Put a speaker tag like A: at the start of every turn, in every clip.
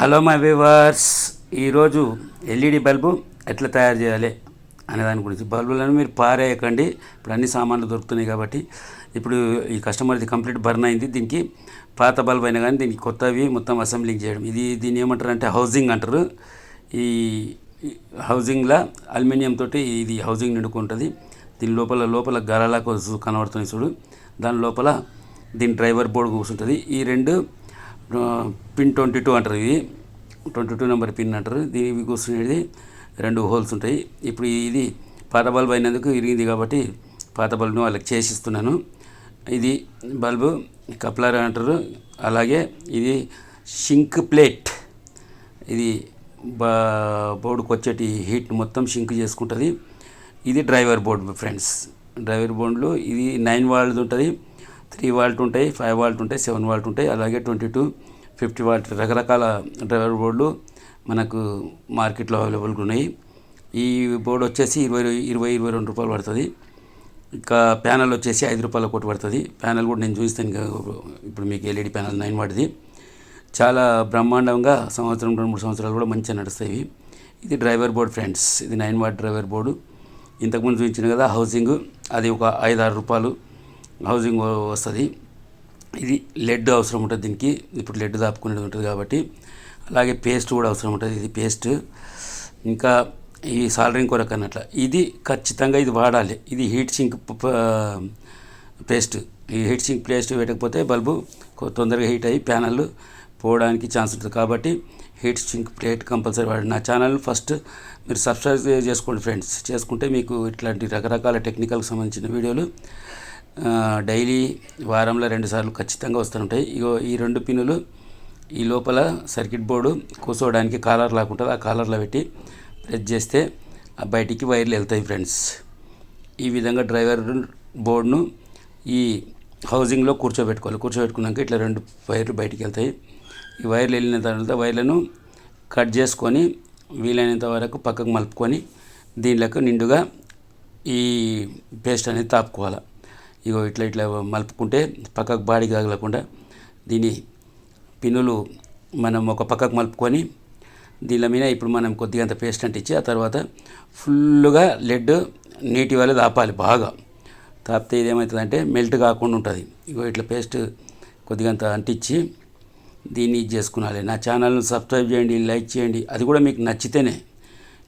A: Hello my viewers ఈరోజు LED bulb ఎట్లా తయారు చేయాలి అనే దాని గురించి. బల్బులను మీరు పారేయకండి. ఇప్పుడు అన్ని సామాన్లు దొరుకుతున్నాయి కాబట్టి. ఇప్పుడు ఈ కస్టమర్ది కంప్లీట్ బర్న్ అయింది. దీనికి పాత బల్బ్ అయినా కానీ దీనికి కొత్తవి మొత్తం అసెంబ్లింగ్ చేయడం. ఇది దీన్ని ఏమంటారు అంటే హౌసింగ్ అంటారు. ఈ హౌజింగ్లో హౌసింగ్లో అల్యూమినియం తోటి ఇది హౌసింగ్ నిండుకుంటుంది. దీని లోపల లోపల గలలాకు కనబడుతుంది చూడు. దాని లోపల దీని డ్రైవర్ బోర్డు కూర్చుంటుంది. ఈ రెండు పిన్ ట్వంటీ టూ అంటారు ఇది. ట్వంటీ టూ నెంబర్ పిన్ అంటారు. దీనికి కూర్చునేది రెండు హోల్స్ ఉంటాయి. ఇప్పుడు ఇది పాత బల్బ్ అయినందుకు ఇరిగింది కాబట్టి పాత బల్బ్ను వాళ్ళకి చేసిస్తున్నాను. ఇది బల్బు కప్లర్ అంటారు. అలాగే ఇది షింక్ ప్లేట్. ఇది బా బోర్డుకి వచ్చేటి హీట్ మొత్తం షింక్ చేసుకుంటుంది. ఇది డ్రైవర్ బోర్డు ఫ్రెండ్స్. డ్రైవర్ బోర్డులో ఇది నైన్ వాళ్ళది ఉంటుంది. త్రీ వాల్ట్ ఉంటాయి ఫైవ్ వాల్ట్ ఉంటాయి సెవెన్ వాల్ట్ ఉంటాయి అలాగే ట్వంటీ టూ ఫిఫ్టీ వాల్ట్ రకరకాల డ్రైవర్ బోర్డులు మనకు మార్కెట్లో అవైలబుల్గా ఉన్నాయి. ఈ బోర్డు వచ్చేసి ఇరవై ఇరవై ఇరవై రెండు రూపాయలు పడుతుంది. ఇంకా ప్యానల్ వచ్చేసి ఐదు రూపాయల కోటి పడుతుంది. ప్యానల్ కూడా నేను చూపిస్తాను ఇంకా ఇప్పుడు మీకు ఎల్ఈడి ప్యానల్ నైన్ వాటిది. చాలా బ్రహ్మాండంగా సంవత్సరం రెండు మూడు సంవత్సరాలు కూడా మంచిగా నడుస్తాయి ఇది డ్రైవర్ బోర్డు ఫ్రెండ్స్ ఇది నైన్ వాట్ డ్రైవర్ బోర్డు. ఇంతకుముందు చూపించిన కదా హౌసింగ్ అది ఒక ఐదు ఆరు రూపాయలు. హౌసింగ్ వస్తుంది. ఇది లెడ్ అవసరం ఉంటుంది దీనికి. ఇప్పుడు లెడ్ దాపుకునేది ఉంటుంది కాబట్టి. అలాగే పేస్ట్ కూడా అవసరం ఉంటుంది. ఇది పేస్ట్. ఇంకా ఈ సాలరింగ్ కొరకు అన్నట్ల. ఇది ఖచ్చితంగా ఇది వాడాలి. ఇది హీట్ సింక్ పేస్ట్. ఈ హీట్ సింక్ పేస్ట్ పెట్టకపోతే బల్బు తొందరగా హీట్ అయ్యి ప్యానల్ పోవడానికి ఛాన్స్ ఉంటుంది. కాబట్టి హీట్ సింక్ ప్లేట్ కంపల్సరీ వాడండి. నా ఛానల్ ఫస్ట్ మీరు సబ్స్క్రైబ్ చేసుకోండి ఫ్రెండ్స్. చేసుకుంటే మీకు ఇట్లాంటి రకరకాల టెక్నికల్కి సంబంధించిన వీడియోలు డైలీ వారంలో రెండు సార్లు ఖచ్చితంగా వస్తుంటాయి. ఇగో ఈ రెండు పిన్నులు ఈ లోపల సర్క్యూట్ బోర్డు కూర్చోవడానికి కాలర్ లాకుంటుంది ఆ కాలర్లో పెట్టి ప్రెస్ చేస్తే ఆ బయటికి వైర్లు వెళ్తాయి ఫ్రెండ్స్. ఈ విధంగా డ్రైవర్ బోర్డును ఈ హౌసింగ్లో కూర్చోబెట్టుకోవాలి. కూర్చోబెట్టుకున్నాక ఇట్లా రెండు వైర్లు బయటికి వెళ్తాయి. ఈ వైర్లు వెళ్ళిన తర్వాత వైర్లను కట్ చేసుకొని వీలైనంత వరకు పక్కకు మలుపుకొని దీనిలోకి నిండుగా ఈ పేస్ట్ అనేది తాపుకోవాలి. ఇగో ఇట్లా ఇట్లా మలుపుకుంటే పక్కకు బాడీకి తగలకుండా దీని పిన్నులు మనం ఒక పక్కకు మలుపుకొని దీని మీద ఇప్పుడు మనం కొద్దిగా అంత పేస్ట్ అంటించి ఆ తర్వాత ఫుల్గా లెడ్ నీటి వల్ల దాపాలి బాగా. తాపితే ఇదేమవుతుందంటే మెల్ట్ కాకుండా ఉంటుంది. ఇగో ఇట్లా పేస్ట్ కొద్దిగా అంత అంటించి దీన్ని ఇది చేసుకునాలి. నా ఛానల్ను సబ్స్క్రైబ్ చేయండి లైక్ చేయండి. అది కూడా మీకు నచ్చితేనే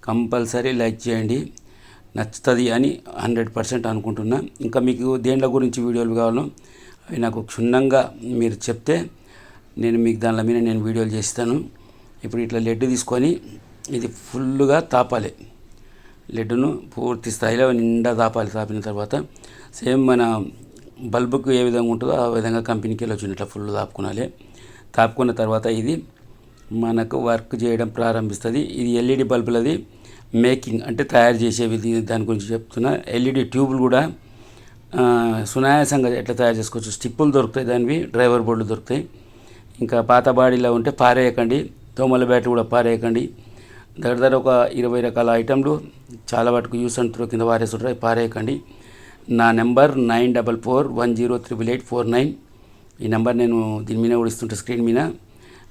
A: కంపల్సరీ లైక్ చేయండి. నచ్చుతుంది అని హండ్రెడ్ పర్సెంట్ అనుకుంటున్నా. ఇంకా మీకు దేంట్ల గురించి వీడియోలు కావాలో అవి నాకు క్షుణ్ణంగా మీరు చెప్తే నేను మీకు దానిలో మీద నేను వీడియోలు చేస్తాను. ఇప్పుడు ఇట్లా లెడ్ తీసుకొని ఇది ఫుల్గా తాపాలి. లెడ్డును పూర్తి స్థాయిలో నిండా తాపాలి తాపిన తర్వాత. సేమ్ మన బల్బుకు ఏ విధంగా ఉంటుందో ఆ విధంగా కంపెనీకి వెళ్ళి వచ్చిన ఇట్లా ఫుల్ తాపుకోనాలి తాపుకున్న తర్వాత ఇది మనకు వర్క్ చేయడం ప్రారంభిస్తుంది. ఇది ఎల్ఈడి బల్బులది. మేకింగ్ అంటే తయారు చేసేవి దాని గురించి చెప్తున్నా. ఎల్ఈడి ట్యూబులు కూడా సునాయాసంగా ఎట్లా తయారు చేసుకోవచ్చు? స్టిప్పులు దొరుకుతాయి దానివి డ్రైవర్ బోర్డులు దొరుకుతాయి. ఇంకా పాత బాడీలో ఉంటే పారేయకండి దోమల బ్యాట్లు కూడా పారేయకండి. దగ్గర దగ్గర ఒక ఇరవై రకాల ఐటెంలు చాలా వాటికి యూస్ అండ్ త్రో కింద వారేస్తుంటారు పారేయకండి. నా number nine double four one zero triple eight four nine. ఈ నెంబర్ నేను దీని మీద కూడా ఇస్తుంటే స్క్రీన్ మీద.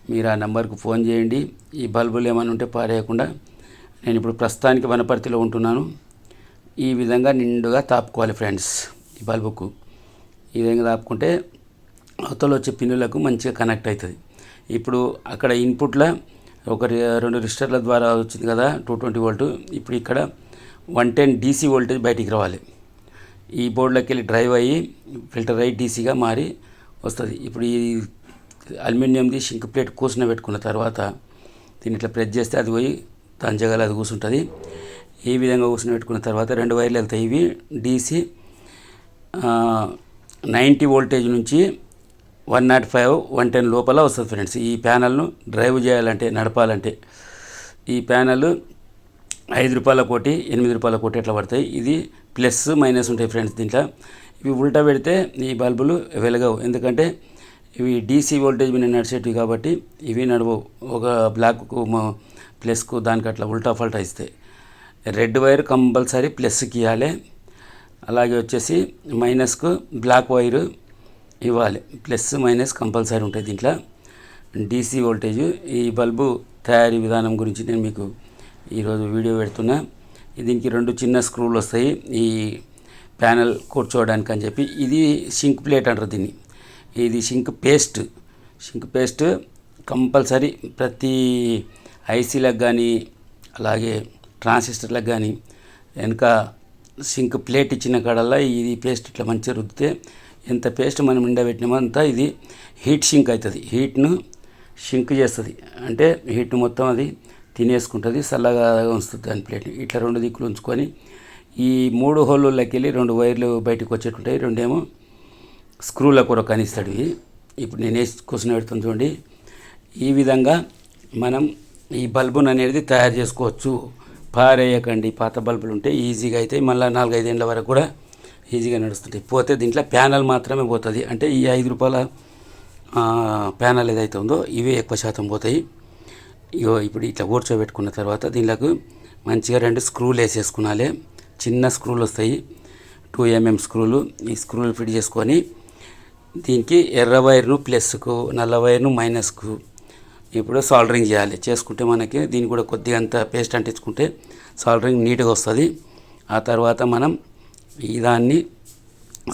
A: మీరు ఆ నెంబర్కు ఫోన్ చేయండి. ఈ బల్బులు ఏమైనా ఉంటే పారేయకుండా. నేను ఇప్పుడు ప్రస్తుతానికి వనపర్తిలో ఉంటున్నాను. ఈ విధంగా నిండుగా తాపుకోవాలి ఫ్రెండ్స్ ఈ బల్బుకు. ఈ విధంగా తాపుకుంటే అవతల వచ్చే పిన్నులకు మంచిగా కనెక్ట్ అవుతుంది. ఇప్పుడు అక్కడ ఇన్పుట్లో ఒక రెండు రిజిస్టర్ల ద్వారా వచ్చింది కదా టూ ట్వంటీ వోల్ట్. ఇప్పుడు ఇక్కడ వన్ టెన్ డీసీ వోల్టేజ్ బయటికి రావాలి. ఈ బోర్డులోకి వెళ్ళి డ్రైవ్ అయ్యి ఫిల్టర్ అయ్యి డీసీగా మారి వస్తుంది. ఇప్పుడు ఈ అల్యూమినియంది షింక్ ప్లేట్ కూర్చుని పెట్టుకున్న తర్వాత దీన్ని ఇట్లా ప్రెస్ చేస్తే అది పోయి తంజగల అది కూర్చుంటుంది ఈ విధంగా కూర్చుని పెట్టుకున్న తర్వాత రెండు వైర్లు వెళ్తాయి. ఇవి డీసీ నైంటీ వోల్టేజ్ నుంచి one nought five one ten లోపల వస్తుంది ఫ్రెండ్స్. ఈ ప్యానల్ను డ్రైవ్ చేయాలంటే నడపాలంటే. ఈ ప్యానల్ ఐదు రూపాయల కోటి ఎనిమిది రూపాయల కోటి ఎట్లా పడతాయి. ఇది ప్లస్ మైనస్ ఉంటాయి ఫ్రెండ్స్ దీంట్లో. ఇవి ఉల్టా పెడితే ఈ బల్బులు వెలగవు. ఎందుకంటే ఇవి డీసీ వోల్టేజ్ మీద నడిచేటివి కాబట్టి ఇవి నడవవు. ఒక బ్లాక్కు ప్లస్కు దానికి అట్లా ఉల్టా ఫల్టా ఇస్తాయి రెడ్ వైర్ కంపల్సరీ ప్లస్కి ఇవ్వాలి అలాగే వచ్చేసి మైనస్కు బ్లాక్ వైరు ఇవ్వాలి. ప్లస్ మైనస్ కంపల్సరీ ఉంటాయి దీంట్లో. డీసీ వోల్టేజ్ ఈ బల్బు తయారీ విధానం గురించి నేను మీకు ఈరోజు వీడియో పెడుతున్నా. దీనికి రెండు చిన్న స్క్రూలు వస్తాయి. ఈ ప్యానెల్ కూర్చోవడానికి అని చెప్పి. ఇది షింక్ ప్లేట్ అంటారు దీన్ని. ఇది zinc paste. Zinc paste compulsory ప్రతి ఐసీలకు కానీ అలాగే ట్రాన్సిస్టర్లకు కానీ వెనుక సింక్ ప్లేట్ ఇచ్చిన కాడల్లా ఇది పేస్ట్ ఇట్లా మంచిగా రుద్దితే ఎంత పేస్ట్ మనం ఎండబెట్టినామో అంతా ఇది హీట్ షింక్ అవుతుంది హీట్ను షింక్ చేస్తుంది. అంటే హీట్ను మొత్తం అది తినేసుకుంటుంది చల్లగా ఉంచుతుంది దాని ప్లేట్ని ఇట్లా రెండు దిక్కులు ఉంచుకొని ఈ మూడు హోల్లోకి వెళ్ళి రెండు వైర్లు బయటకు వచ్చేటుంటాయి రెండేమో స్క్రూల కూడా కనిస్తాడు ఇవి. ఇప్పుడు నేను వేసి కూర్చుని పెడుతుంది చూడండి. ఈ విధంగా మనం ఈ బల్బును అనేది తయారు చేసుకోవచ్చు. పారేయకండి. పాత బల్బులు ఉంటే ఈజీగా అయితే మళ్ళీ నాలుగైదేళ్ళ వరకు కూడా ఈజీగా నడుస్తుంటాయి. పోతే దీంట్లో ప్యానల్ మాత్రమే పోతుంది. అంటే ఈ ఐదు రూపాయల ప్యానల్ ఏదైతే ఉందో ఇవే ఎక్కువ శాతం పోతాయి. ఇగో ఇప్పుడు ఇట్లా కూర్చోబెట్టుకున్న తర్వాత దీనిలోకి మంచిగా రెండు స్క్రూలు వేసేసుకున్నాలే చిన్న స్క్రూలు వస్తాయి. టూ ఎంఎం స్క్రూలు. ఈ స్క్రూలు ఫిట్ చేసుకొని దీనికి ఎర్ర వైర్ను ప్లస్కు నల్ల వైర్ను మైనస్కు ఇప్పుడు సాల్డరింగ్ చేయాలి. చేసుకుంటే మనకి దీన్ని కూడా కొద్దిగా అంత పేస్ట్ అంటించుకుంటే సాల్డరింగ్ నీట్గా వస్తుంది. ఆ తర్వాత మనం ఈ దాన్ని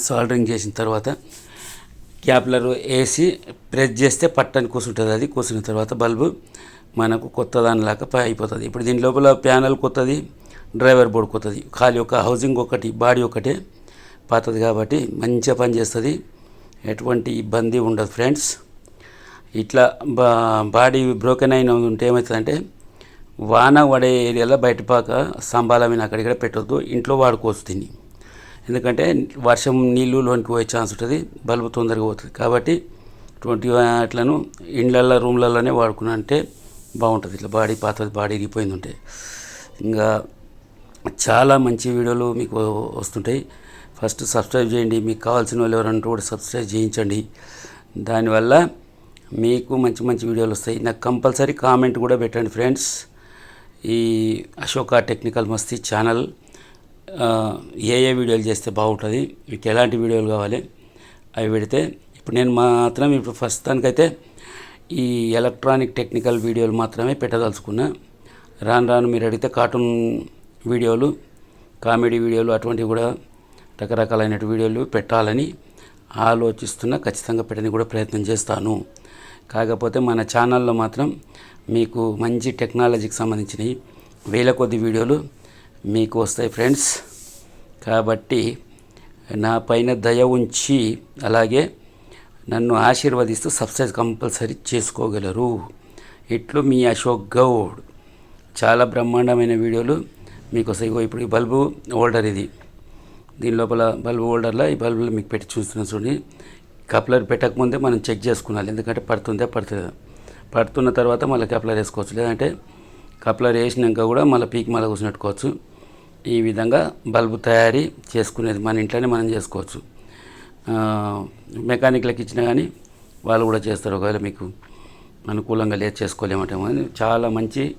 A: సాల్డరింగ్ చేసిన తర్వాత క్యాప్లర్ వేసి ప్రెస్ చేస్తే పట్టని కూర్చుంటుంది అది కూర్చున్న తర్వాత బల్బు మనకు కొత్త దానిలాగా అయిపోతుంది. ఇప్పుడు దీని లోపల ప్యానల్ కొత్తది డ్రైవర్ బోర్డు కొత్తది. ఖాళీ ఒక హౌసింగ్ ఒకటి బాడీ ఒకటే పాతది కాబట్టి మంచిగా పనిచేస్తుంది. ఎటువంటి ఇబ్బంది ఉండదు ఫ్రెండ్స్. ఇట్లా బా బాడీ బ్రోకెన్ అయిన ఉంటే ఏమవుతుందంటే వాన పడే ఏరియాలో బయటపాక పాక మీద అక్కడిక్కడ పెట్టొద్దు ఇంట్లో వాడుకోవచ్చు దీన్ని. ఎందుకంటే వర్షం నీళ్ళు లోనికి పోయే ఛాన్స్ ఉంటుంది బల్బు తొందరగా పోతుంది. కాబట్టి ట్వంటీ అట్లను ఇండ్లల్లో రూమ్లలోనే వాడుకున్నా అంటే బాగుంటుంది. ఇట్లా బాడీ పాత బాడీ ఇరిగిపోయింది ఉంటే. ఇంకా చాలా మంచి వీడియోలు మీకు వస్తుంటాయి. ఫస్ట్ సబ్స్క్రైబ్ చేయండి. మీకు కావాల్సిన వాళ్ళు ఎవరంటూ కూడా సబ్స్క్రైబ్ చేయించండి. దానివల్ల మీకు మంచి మంచి వీడియోలు వస్తాయి. నాకు కంపల్సరీ కామెంట్ కూడా పెట్టండి ఫ్రెండ్స్. ఈ అశోక టెక్నికల్ మస్తీ ఛానల్ ఏ ఏ వీడియోలు చేస్తే బాగుంటుంది మీకు ఎలాంటి వీడియోలు కావాలి అవి పెడితే ఇప్పుడు నేను మాత్రం ఇప్పుడు ప్రస్తుతానికైతే ఈ ఎలక్ట్రానిక్ టెక్నికల్ వీడియోలు మాత్రమే పెట్టదలుచుకున్నా. రాను రాను మీరు అడిగితే కార్టూన్ వీడియోలు కామెడీ వీడియోలు అటువంటివి కూడా రకరకాలైన వీడియోలు పెట్టాలని ఆలోచిస్తున్నా. ఖచ్చితంగా పెట్టడానికి కూడా ప్రయత్నం చేస్తాను. కాకపోతే మన ఛానల్లో మాత్రం మీకు మంచి టెక్నాలజీకి సంబంధించినవి వేల కొద్ది వీడియోలు మీకు వస్తాయి ఫ్రెండ్స్. కాబట్టి నా పైన దయ ఉంచి అలాగే నన్ను ఆశీర్వదిస్తూ సబ్స్క్రైబ్ కంపల్సరీ చేసుకోగలరు. ఇట్లు మీ అశోక్ గౌడ్. చాలా బ్రహ్మాండమైన వీడియోలు మీకు వస్తాయి. ఇప్పుడు ఈ బల్బు హోల్డర్ ఇది. దీని లోపల బల్బు హోల్డర్లో ఈ బల్బులు మీకు పెట్టి చూస్తున్నా చూడండి. కప్లర్ పెట్టకముందే మనం చెక్ చేసుకున్నాలి ఎందుకంటే పడుతుందే పడుతుందా. పడుతున్న తర్వాత మళ్ళీ కప్లర్ వేసుకోవచ్చు. లేదంటే కప్లర్ వేసినాక కూడా మళ్ళీ పీక్ మళ్ళీ కూర్చున్నట్టుకోవచ్చు. ఈ విధంగా బల్బు తయారీ చేసుకునేది మన ఇంట్లోనే మనం చేసుకోవచ్చు. ఆ, మెకానిక్లకు ఇచ్చినా కానీ వాళ్ళు కూడా చేస్తారు. ఒకవేళ మీకు అనుకూలంగా లేదు చేసుకోలేమంటాము చాలా మంచి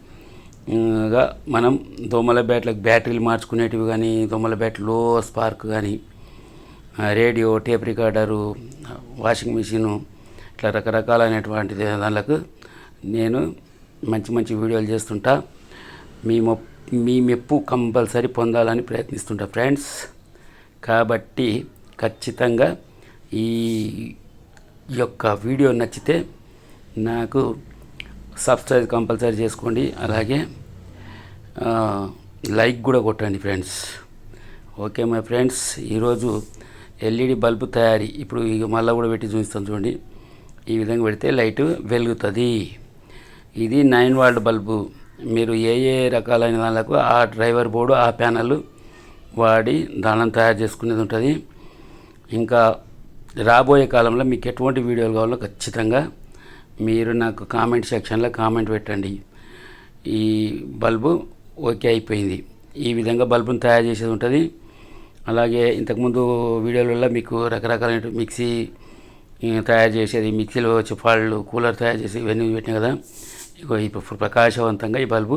A: గా మనం దోమల బ్యాట్లకు బ్యాటరీలు మార్చుకునేటివి కానీ దోమల బ్యాట్లో స్పార్క్ కానీ radio tape recorder washing machine ఇట్లా రకరకాలైనటువంటి దానిలకు నేను మంచి మంచి వీడియోలు చేస్తుంటా. మీ మొ మీ మెప్పు కంపల్సరీ పొందాలని ప్రయత్నిస్తుంటా ఫ్రెండ్స్. కాబట్టి ఖచ్చితంగా ఈ యొక్క వీడియో నచ్చితే నాకు సబ్స్క్రైబ్ కంపల్సరీ చేసుకోండి. అలాగే లైక్ కూడా కొట్టండి ఫ్రెండ్స్. ఓకే మై ఫ్రెండ్స్ ఈరోజు ఎల్ఈడి బల్బు తయారీ. ఇప్పుడు ఇక మళ్ళీ కూడా పెట్టి చూపిస్తాను చూడండి. ఈ విధంగా పెడితే లైట్ వెలుగుతుంది. ఇది నైన్ వాల్ట్ బల్బు. మీరు ఏ ఏ రకాలైన దానిలకు ఆ డ్రైవర్ బోర్డు ఆ ప్యానల్ వాడి దానం తయారు చేసుకునేది ఉంటుంది. ఇంకా రాబోయే కాలంలో మీకు ఎటువంటి వీడియోలు కావాలో ఖచ్చితంగా మీరు నాకు కామెంట్ సెక్షన్లో కామెంట్ పెట్టండి. ఈ బల్బు ఓకే అయిపోయింది. ఈ విధంగా బల్బును తయారు చేసేది ఉంటుంది. అలాగే ఇంతకుముందు వీడియోలలో మీకు రకరకాలైన మిక్సీ తయారు చేసేది మిక్సీలో చిఫాళ్ళు కూలర్ తయారు చేసి ఇవన్నీ పెట్టినా కదా? ఇగో ఇప్పుడు ప్రకాశవంతంగా ఈ బల్బు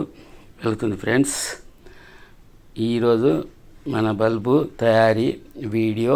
A: వెలుగుతుంది ఫ్రెండ్స్. ఈరోజు మన బల్బు తయారీ వీడియో